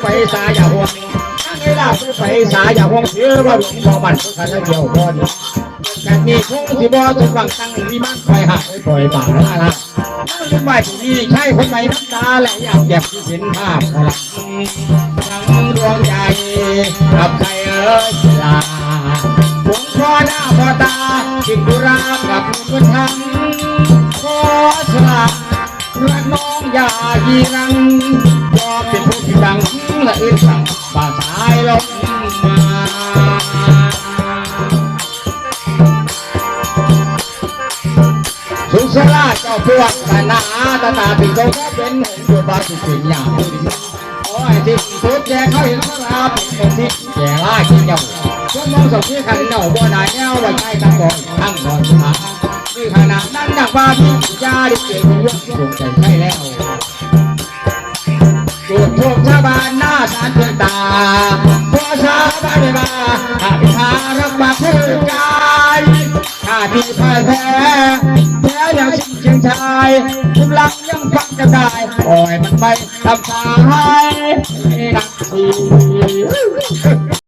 ไปสายอย่าห่วงยังไงล่ะกูไปสายอย่าห่วงเชื่อว่าหลวงพ่อมันทุกขันเกี่ยวคนแต่นี่คงสิบ่ต้องฟังตั้งวิมันคอยหักไปล่อยป่าแล้วล่ะนั่งรู้ไหมที่นี่ใช่คนไหนน้ำตาและอยากเก็บที่เห็นภาพพลังทั้งดวงใจกับใจเอ้ยลาหลวงพ่อหน้าพ่อตาจิตดุรากับมุนทังขอสละรักน้องอย่ายีรัง ผู้ที่ดังและอื่นสั่งป่าสายลงมาสุสลาเจ้าพวกตาหนาตาตาถึงเขาก็เป็นหงส์ตัวบาสุสิงอย่าโอ้ยที่สุดแกเขาเห็นเขาลาเป็นคนที่แกล่ากินเจ้าพวกมองสองที่ขันเน่าบ่นายเน่าไว้ใช้ตั้งก่อนตั้งก่อนมานี่ขนาดนั้นนักว่าพี่ยาดิเกยกดวงใจใช่แล้ว บาลนหน้าสารเพียงตาพอสาบานไม่มาหากพารักมาคู่กายข้าที่พ่ายแพ้แพ้อย่างชิงเชียงชายทุลักยังฟังจะได้ปล่อยมันไปทำสาย